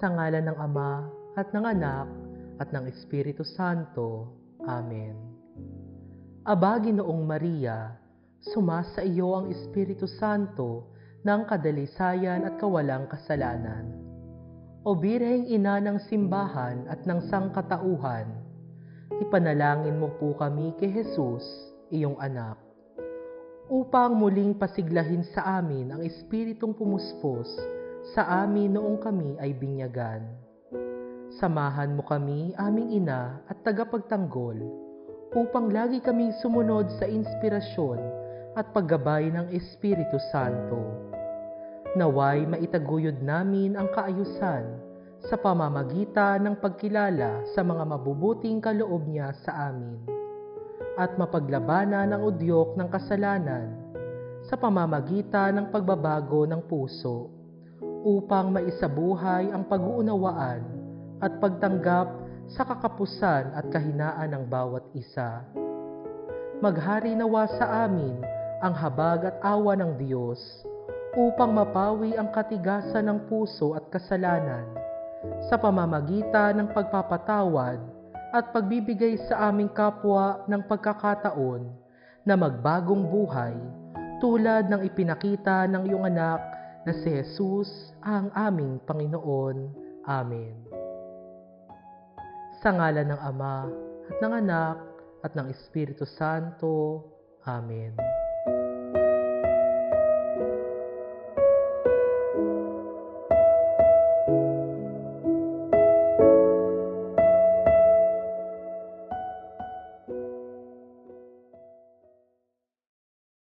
Sa ngalan ng Ama at ng Anak at ng Espiritu Santo. Amen. Aba, Ginoong Maria, sumasa iyo ang Espiritu Santo ng kadalisayan at kawalang kasalanan. O Birheng Ina ng Simbahan at ng Sangkatauhan, ipanalangin mo po kami kay Jesus, iyong anak, upang muling pasiglahin sa amin ang Espiritong pumuspos sa amin noong kami ay binyagan. Samahan mo kami, aming ina at tagapagtanggol, upang lagi kaming sumunod sa inspirasyon at paggabay ng Espiritu Santo. Naway maitaguyod namin ang kaayusan sa pamamagitan ng pagkilala sa mga mabubuting kaloob niya sa amin at mapaglabanan ang udyok ng kasalanan sa pamamagitan ng pagbabago ng puso upang maisabuhay ang pag-uunawaan at pagtanggap sa kakapusan at kahinaan ng bawat isa. Maghari nawa sa amin ang habag at awa ng Diyos upang mapawi ang katigasan ng puso at kasalanan sa pamamagitan ng pagpapatawad at pagbibigay sa aming kapwa ng pagkakataon na magbagong buhay tulad ng ipinakita ng iyong anak na si Jesus ang aming Panginoon. Amen. Sa ngala ng Ama at ng Anak at ng Espiritu Santo. Amen.